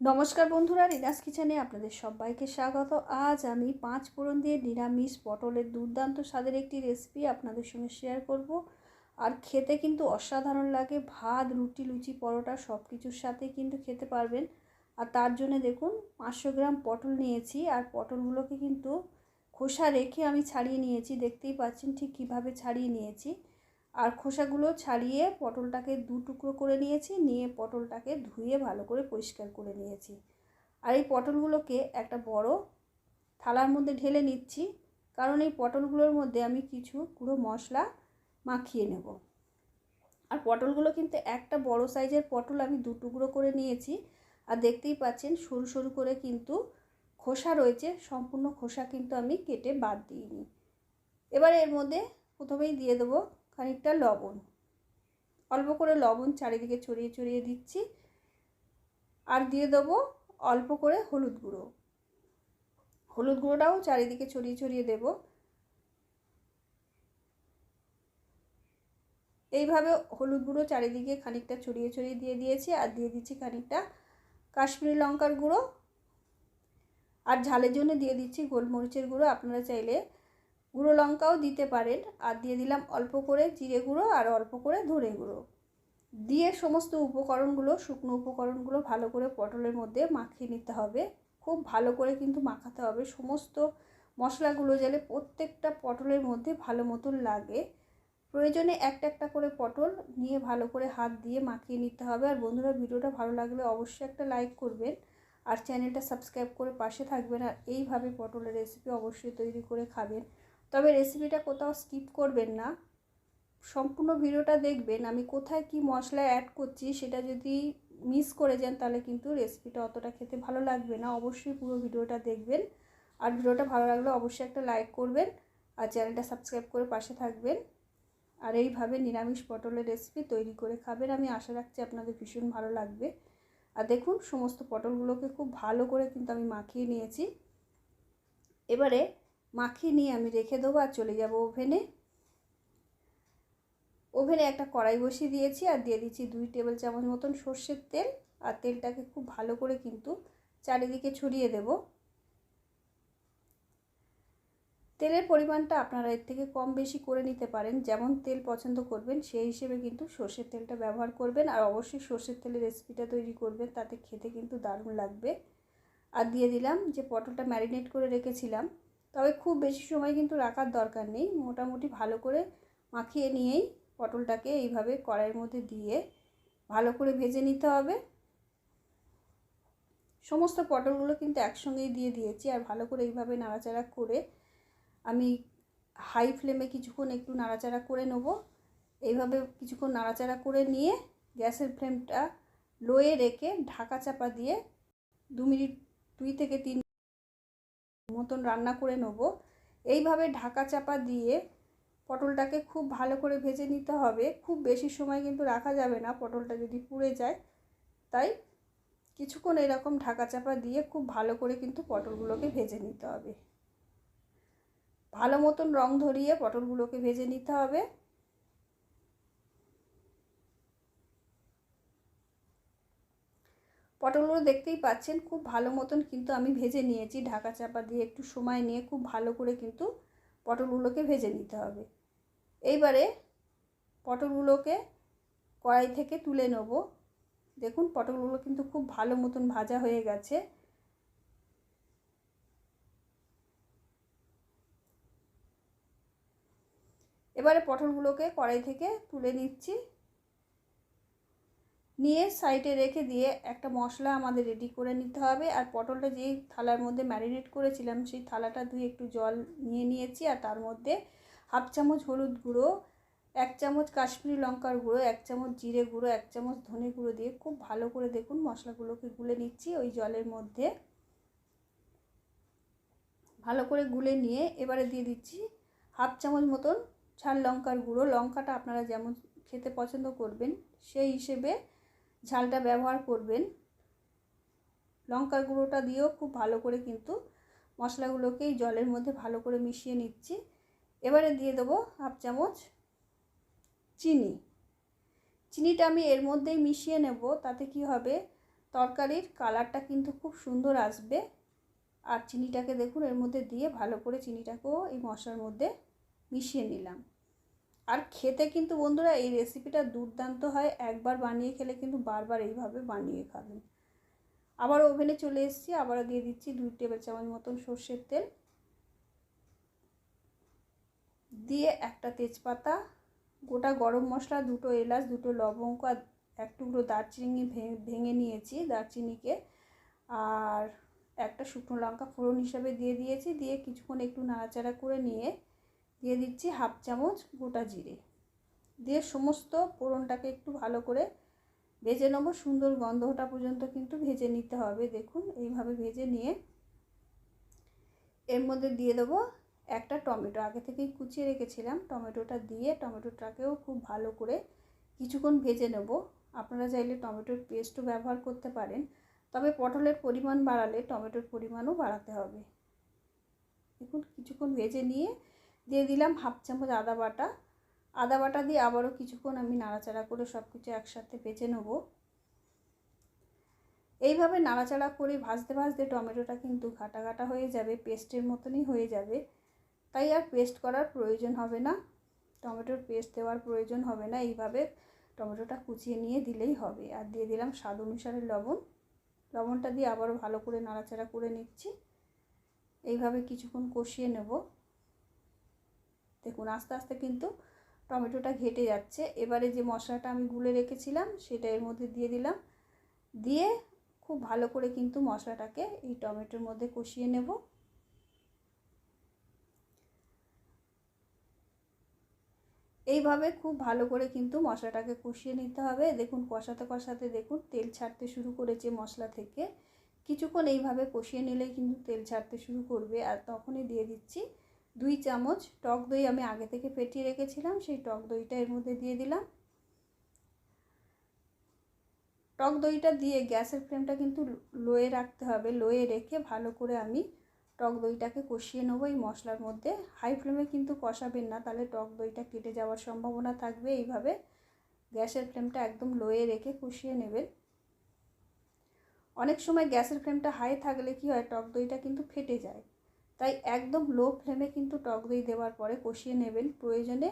নমস্কার বন্ধুরা, রিনাস কিচেনে আপনাদের সবাইকে স্বাগত। আজ আমি পাঁচ ফোড়ন দিয়ে নিরামিষ পটলের দুর্দান্ত স্বাদের একটি রেসিপি আপনাদের সঙ্গে শেয়ার করব। আর খেতে কিন্তু অসাধারণ লাগে, ভাত, রুটি, লুচি, পরোটা সব কিছুর সাথে কিন্তু খেতে পারবেন। আর তার জন্য দেখুন, পাঁচশো গ্রাম পটল নিয়েছি আর পটলগুলোকে কিন্তু খোসা রেখে আমি ছাড়িয়ে নিয়েছি। দেখতেই পাচ্ছেন ঠিক কীভাবে ছাড়িয়ে নিয়েছি। আর খোসাগুলো ছাড়িয়ে পটলটাকে দু টুকরো করে নিয়েছি, নিয়ে পটলটাকে ধুয়ে ভালো করে পরিষ্কার করে নিয়েছি। আর এই পটলগুলোকে একটা বড় থালার মধ্যে ঢেলে নিচ্ছি, কারণ এই পটলগুলোর মধ্যে আমি কিছু গুঁড়ো মশলা মাখিয়ে নেব। আর পটলগুলো কিন্তু একটা বড় সাইজের পটল আমি দু টুকরো করে নিয়েছি, আর দেখতেই পাচ্ছেন সরু সরু করে কিন্তু খোসা রয়েছে, সম্পূর্ণ খোসা কিন্তু আমি কেটে বাদ দিইনি। এবার এর মধ্যে প্রথমেই দিয়ে দেবো খানিকটা লবণ। অল্প করে লবণ চারিদিকে ছড়িয়ে ছড়িয়ে দিচ্ছি। আর দিয়ে দেবো অল্প করে হলুদ গুঁড়ো। হলুদ গুঁড়োটাও চারিদিকে ছড়িয়ে ছড়িয়ে দেব। এইভাবে হলুদ গুঁড়ো চারিদিকে খানিকটা ছড়িয়ে ছড়িয়ে দিয়ে দিয়েছি। আর দিয়ে দিচ্ছি খানিকটা কাশ্মীরি লঙ্কার গুঁড়ো। আর ঝালের জন্য দিয়ে দিচ্ছি গোলমরিচের গুঁড়ো। আপনারা চাইলে গুঁড়ো লঙ্কাও দিতে পারেন। আর দিয়ে দিলাম অল্প করে জিরে গুঁড়ো আর অল্প করে ধরে গুঁড়ো। দিয়ে সমস্ত উপকরণগুলো, শুকনো উপকরণগুলো ভালো করে পটলের মধ্যে মাখিয়ে নিতে হবে। খুব ভালো করে কিন্তু মাখাতে হবে। সমস্ত মশলাগুলো যেন প্রত্যেকটা পটলের মধ্যে ভালো মতন লাগে। প্রয়োজনে একটা একটা করে পটল নিয়ে ভালো করে হাত দিয়ে মাখিয়ে নিতে হবে। আর বন্ধুরা, ভিডিওটা ভালো লাগলে অবশ্যই একটা লাইক করবেন। আর চ্যানেলটা সাবস্ক্রাইব করে পাশে থাকবেন। আর এইভাবে পটলের রেসিপি অবশ্যই তৈরি করে খাবেন। তবে রেসিপিটা কোথাও স্কিপ করবেন না। সম্পূর্ণ ভিডিওটা দেখবেন, আমি কোথায় কি মশলা অ্যাড করছি সেটা যদি মিস করে যান তাহলে কিন্তু রেসিপিটা অতটা খেতে ভালো লাগবে না। অবশ্যই পুরো ভিডিওটা দেখবেন। আর ভিডিওটা ভালো লাগলে অবশ্যই একটা লাইক করবেন আর চ্যানেলটা সাবস্ক্রাইব করে পাশে থাকবেন। আর এইভাবে নিরামিষ পটলের রেসিপি তৈরি করে খাবেন, আমি আশা রাখছি আপনাদের ভীষণ ভালো লাগবে। আর দেখুন, সমস্ত পটলগুলোকে খুব ভালো করে কিন্তু আমি মাখিয়ে নিয়েছি। এবারে মাখিয়ে নিয়ে আমি রেখে দেবো আর চলে যাব ওভেনে। ওভেনে একটা কড়াই বসিয়ে দিয়েছি আর দিয়ে দিচ্ছি দুই টেবিল চামচ মতন সর্ষের তেল। আর তেলটাকে খুব ভালো করে কিন্তু চারিদিকে ছড়িয়ে দেব। তেলের পরিমাণটা আপনারা এর থেকে কম বেশি করে নিতে পারেন। যেমন তেল পছন্দ করবেন, সেই হিসেবে কিন্তু সর্ষের তেলটা ব্যবহার করবেন। আর অবশ্যই সর্ষের তেলের রেসিপিটা তৈরি করবেন, তাতে খেতে কিন্তু দারুণ লাগবে। আর দিয়ে দিলাম যে পটলটা ম্যারিনেট করে রেখেছিলাম। তবে খুব বেশি সময় কিন্তু রাখার দরকার নেই। মোটামুটি ভালো করে মাখিয়ে নিয়েই পটলটাকে এইভাবে কড়াইয়ের মধ্যে দিয়ে ভালো করে ভেজে নিতে হবে। সমস্ত পটলগুলো কিন্তু একসঙ্গেই দিয়ে দিয়েছি আর ভালো করে এইভাবে নাড়াচাড়া করে আমি হাই ফ্লেমে কিছুক্ষণ একটু নাড়াচাড়া করে নেব। এইভাবে কিছুক্ষণ নাড়াচাড়া করে নিয়ে গ্যাসের ফ্লেমটা লোয়ে রেখে ঢাকা চাপা দিয়ে দু মিনিট, দুই থেকে তিন মতন রান্না করে নেব। এইভাবে ঢাকা চাপা দিয়ে পটলটাকে খুব ভালো করে ভেজে নিতে হবে। খুব বেশি সময় কিন্তু রাখা যাবে না পটলটা যদি পুড়ে যায়। তাই কিছুক্ষণ এরকম ঢাকা চাপা দিয়ে খুব ভালো করে কিন্তু পটলগুলোকে ভেজে নিতে হবে। ভালো মতন রং ধরিয়ে পটলগুলোকে ভেজে নিতে হবে। পটলগুলো দেখতেই পাচ্ছেন, খুব ভালো মতন কিন্তু আমি ভেজে নিয়েছি। ঢাকা চাপা দিয়ে একটু সময় নিয়ে খুব ভালো করে কিন্তু পটলগুলোকে ভেজে নিতে হবে। এইবারে পটলগুলোকে কড়াই থেকে তুলে নেব। দেখুন, পটলগুলো কিন্তু খুব ভালো মতন ভাজা হয়ে গেছে। এবারে পটলগুলোকে কড়াই থেকে তুলে নিচ্ছি। নিয়ে সাইডে রেখে দিয়ে একটা মশলা আমাদের রেডি করে নিতে হবে। আর পটলটা যেই থালার মধ্যে ম্যারিনেট করেছিলাম, সেই থালাটা ধুয়ে একটু জল নিয়ে নিয়েছি। আর তার মধ্যে হাফ চামচ হলুদ গুঁড়ো, এক চামচ কাশ্মীরি লঙ্কার গুঁড়ো, এক চামচ জিরে গুঁড়ো, এক চামচ ধনে গুঁড়ো দিয়ে খুব ভালো করে দেখুন মশলাগুলোকে গুলে নিচ্ছি ওই জলের মধ্যে। ভালো করে গুলে নিয়ে এবারে দিয়ে দিচ্ছি হাফ চামচ মতন ঝাল লঙ্কার গুঁড়ো। লঙ্কাটা আপনারা যেমন খেতে পছন্দ করবেন, সেই হিসেবে ঝালটা ব্যবহার করবেন। লঙ্কার গুঁড়োটা দিয়েও খুব ভালো করে কিন্তু মশলাগুলোকে এই জলের মধ্যে ভালো করে মিশিয়ে নিচ্ছি। এবারে দিয়ে দেবো হাফ চামচ চিনি। চিনিটা আমি এর মধ্যেই মিশিয়ে নেব, তাতে কি হবে? তরকারির কালারটা কিন্তু খুব সুন্দর আসবে। আর চিনিটাকে দেখুন, এর মধ্যে দিয়ে ভালো করে চিনিটাকেও এই মশলার মধ্যে মিশিয়ে নিলাম। আর খেতে কিন্তু বন্ধুরা এই রেসিপিটা দুর্দান্ত হয়। একবার বানিয়ে খেলে কিন্তু বারবার এইভাবে বানিয়ে খাবেন। আবার ওভেনে চলে এসেছি, আবারও দিয়ে দিচ্ছি দুই টেবিল চামচ মতন সর্ষের তেল। দিয়ে একটা তেজপাতা, গোটা গরম মশলা, দুটো এলাচ, দুটো লবঙ্গ আর এক টুকরো দারচিনি ভেঙে নিয়েছি দারচিনিকে। আর একটা শুকনো লঙ্কা ফোড়ন হিসাবে দিয়ে দিয়েছি। দিয়ে কিছুক্ষণ একটু নাড়াচাড়া করে নিয়ে দিয়ে দিচ্ছি হাফ চামচ গোটা জিরে। দিয়ে সমস্ত ফোড়নটাকে একটু ভালো করে ভেজে নেব। সুন্দর গন্ধটা পর্যন্ত কিন্তু ভেজে নিতে হবে। দেখুন, এইভাবে ভেজে নিয়ে এর মধ্যে দিয়ে দেবো একটা টমেটো। আগে থেকেই কুচিয়ে রেখেছিলাম টমেটোটা দিয়ে। টমেটোটাকেও খুব ভালো করে কিছুক্ষণ ভেজে নেব। আপনারা চাইলে টমেটোর পেস্টও ব্যবহার করতে পারেন। তবে পটলের পরিমাণ বাড়ালে টমেটোর পরিমাণও বাড়াতে হবে। দেখুন, কিছুক্ষণ ভেজে নিয়ে দিয়ে দিলাম হাফ চামচ আদা বাটা। আদা বাটা দিয়ে আবারও কিছুক্ষণ আমি নাড়াচাড়া করে সব কিছু একসাথে ভেজে নেব। এইভাবে নাড়াচাড়া করে ভাজতে ভাজতে টমেটোটা কিন্তু ঘাটা ঘাটা হয়ে যাবে, পেস্টের মতনই হয়ে যাবে। তাই আর পেস্ট করার প্রয়োজন হবে না। টমেটোর পেস্ট দেওয়ার প্রয়োজন হবে না। এইভাবে টমেটোটা কুচিয়ে নিয়ে দিলেই হবে। আর দিয়ে দিলাম স্বাদ অনুসারে লবণ। লবণটা দিয়ে আবারও ভালো করে নাড়াচাড়া করে নিচ্ছি। এইভাবে কিছুক্ষণ কষিয়ে নেব। দেখুন, আস্তে আস্তে কিন্তু টমেটোটা ঘেটে যাচ্ছে। এবারে যে মশলাটা আমি গুলে রেখেছিলাম, সেটা এর মধ্যে দিয়ে দিলাম। দিয়ে খুব ভালো করে কিন্তু মশলাটাকে এই টমেটোর মধ্যে কষিয়ে নেব। এইভাবে খুব ভালো করে কিন্তু মশলাটাকে কষিয়ে নিতে হবে। দেখুন, কষাতে কষাতে দেখুন, তেল ছাড়তে শুরু করেছে মশলা থেকে। কিছুক্ষণ এইভাবে কষিয়ে নিলে কিন্তু তেল ছাড়তে শুরু করবে। আর তখনই দিয়ে দিচ্ছি দুই চামচ টক দই আমি আগে থেকে ফেটিয়ে রেখেছিলাম, সেই টক দইটা এর মধ্যে দিয়ে দিলাম। টক দইটা দিয়ে গ্যাসের ফ্লেমটা কিন্তু লোয়ে রাখতে হবে, লোয়ে রেখে ভালো করে আমি টক দইটাকে কষিয়ে নেব। এই মশলার মধ্যে হাই ফ্লেমে কিন্তু কষাবেন না, তাহলে টক দইটা কেটে যাওয়ার সম্ভাবনা থাকবে। এইভাবে গ্যাসের ফ্লেমটা একদম লোয়ে রেখে কষিয়ে নেবেন। অনেক সময় গ্যাসের ফ্লেমটা হাই থাকলে কি হয়, টক দইটা কিন্তু ফেটে যায়। তাই একদম লো ফ্লেমে কিন্তু টক দই দেওয়ার পরে কষিয়ে নেবেন। প্রয়োজনে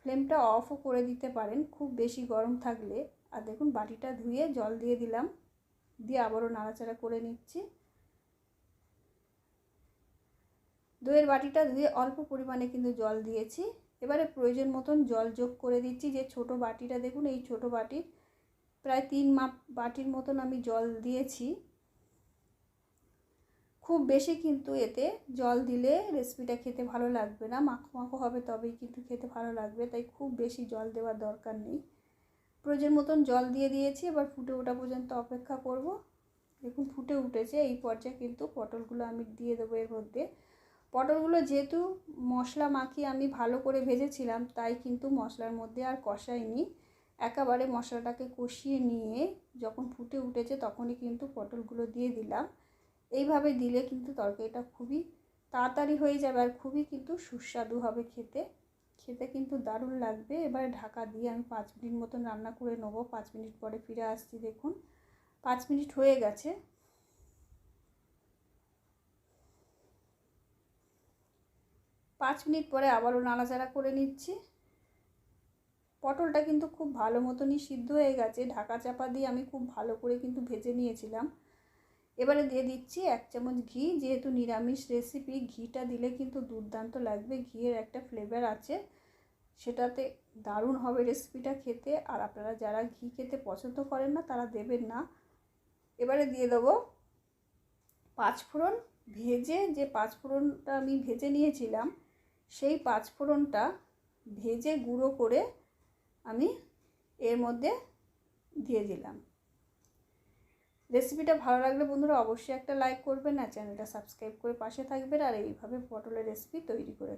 ফ্লেমটা অফও করে দিতে পারেন, খুব বেশি গরম থাকলে। আর দেখুন, বাটিটা ধুয়ে জল দিয়ে দিলাম। দিয়ে আবারও নাড়াচাড়া করে নিচ্ছি। দইয়ের বাটিটা ধুয়ে অল্প পরিমাণে কিন্তু জল দিয়েছি। এবারে প্রয়োজন মতন জল যোগ করে দিচ্ছি। যে ছোট বাটিটা, দেখুন, এই ছোট বাটির প্রায় তিন মাপ বাটির মতন আমি জল দিয়েছি। খুব বেশি কিন্তু এতে জল দিলে রেসিপিটা খেতে ভালো লাগবে না। মাখো মাখো হবে তবেই কিন্তু খেতে ভালো লাগবে, তাই খুব বেশি জল দেওয়ার দরকার নেই। প্রয়োজন মতন জল দিয়ে দিয়েছি, এবার ফুটে ওঠা পর্যন্ত অপেক্ষা করব। দেখুন ফুটে উঠেছে, এই পর্যায়ে কিন্তু পটলগুলো আমি দিয়ে দেবো এর মধ্যে। পটলগুলো যেহেতু মশলা মাখিয়ে আমি ভালো করে ভেজেছিলাম, তাই কিন্তু মশলার মধ্যে আর কষাইনি। একেবারে মশলাটাকে কষিয়ে নিয়ে যখন ফুটে উঠেছে তখনই কিন্তু পটলগুলো দিয়ে দিলাম। এইভাবে দিলে কিন্তু তরকারিটা খুবই তাড়াতাড়ি হয়ে যাবে আর খুবই কিন্তু সুস্বাদু হবে খেতে। খেতে কিন্তু দারুণ লাগবে। এবারে ঢাকা দিয়ে আমি পাঁচ মিনিট মতন রান্না করে নেব। পাঁচ মিনিট পরে ফিরে আসছি, দেখুন। পাঁচ মিনিট হয়ে গেছে। পাঁচ মিনিট পরে আবারও নাড়াচাড়া করে নিচ্ছি। পটলটা কিন্তু খুব ভালো মতনই সিদ্ধ হয়ে গেছে। ঢাকা চাপা দিয়ে আমি খুব ভালো করে কিন্তু ভেজে নিয়েছিলাম। এবারে দিয়ে দিচ্ছি এক চামচ ঘি, যেহেতু নিরামিষ রেসিপি ঘিটা দিলে কিন্তু দুর্দান্ত লাগবে, ঘিয়ের একটা ফ্লেভার আছে। সেটাতে দারুণ হবে রেসিপিটা খেতে, আর আপনারা যারা ঘি খেতে পছন্দ করেন না, তারা দেবেন না। এবারে দিয়ে দেবো পাঁচফোড়ন ভেজে, যে পাঁচফোড়নটা আমি ভেজে নিয়েছিলাম, সেই পাঁচফোড়নটা ভেজে গুঁড়ো করে আমি এর মধ্যে দিয়ে দিলাম। রেসিপিটা ভালো লাগলে বন্ধুরা অবশ্যই একটা লাইক করবেন আর চ্যানেলটা সাবস্ক্রাইব করে পাশে থাকবেন আর এইভাবে পটলের রেসিপি তৈরি করে